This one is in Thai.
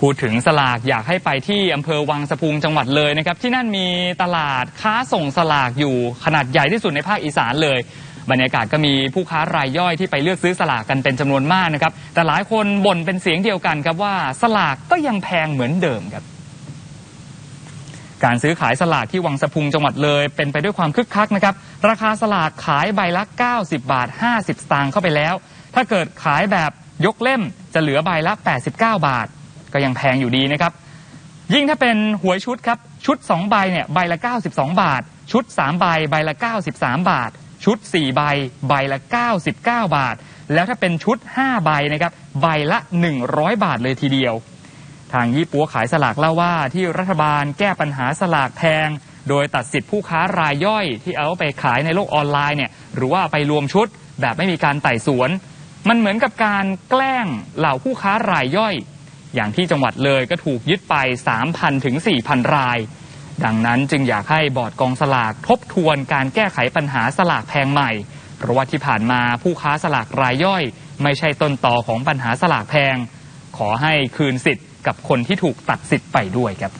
พูดถึงสลากอยากให้ไปที่อำเภอวังสะพุงจังหวัดเลยนะครับ ที่นั่นมีตลาดค้าส่งสลากอยู่ขนาดใหญ่ที่สุดในภาคอีสานเลย บรรยากาศก็มีผู้ค้ารายย่อยที่ไปเลือกซื้อสลากกันเป็นจำนวนมากนะครับ แต่หลายคนบ่นเป็นเสียงเดียวกันครับว่าสลากก็ยังแพงเหมือนเดิมครับ การซื้อขายสลากที่วังสะพุงจังหวัดเลย เป็นไปด้วยความคึกคักนะครับ ราคาสลากขายใบละ 90 บาท 50 สตางค์เข้าไปแล้ว ถ้าเกิดขายแบบยกเล่มจะเหลือใบละ 89 บาท ก็ยังแพงอยู่ดีนะครับ ยิ่งถ้าเป็นหวยชุดครับ ชุด 2 ใบเนี่ยใบละ 92 บาท ชุด 3 ใบใบละ 93 บาท ชุด 4 ใบใบละ 99 บาท แล้วถ้าเป็นชุด 5 ใบนะครับใบละ 100 บาทเลยทีเดียว ทางยี่ปัวขายสลากเล่าว่าที่รัฐบาลแก้ปัญหาสลากแพงโดยตัดสิทธิผู้ค้ารายย่อยที่เอาไปขายในโลกออนไลน์เนี่ยหรือว่าไปรวมชุดแบบไม่มีการไต่สวน มันเหมือนกับการแกล้งเหล่าผู้ค้ารายย่อย อย่างที่จังหวัดเลยก็ถูกยึดไป 3,000 ถึง 4,000 ราย ดังนั้นจึงอยากให้บอร์ดกองสลากทบทวนการแก้ไขปัญหาสลากแพงใหม่ เพราะว่าที่ผ่านมาผู้ค้าสลากรายย่อย ไม่ใช่ต้นต่อของปัญหาสลากแพง ขอให้คืนสิทธิ์กับคนที่ถูกตัดสิทธิ์ไปด้วยครับ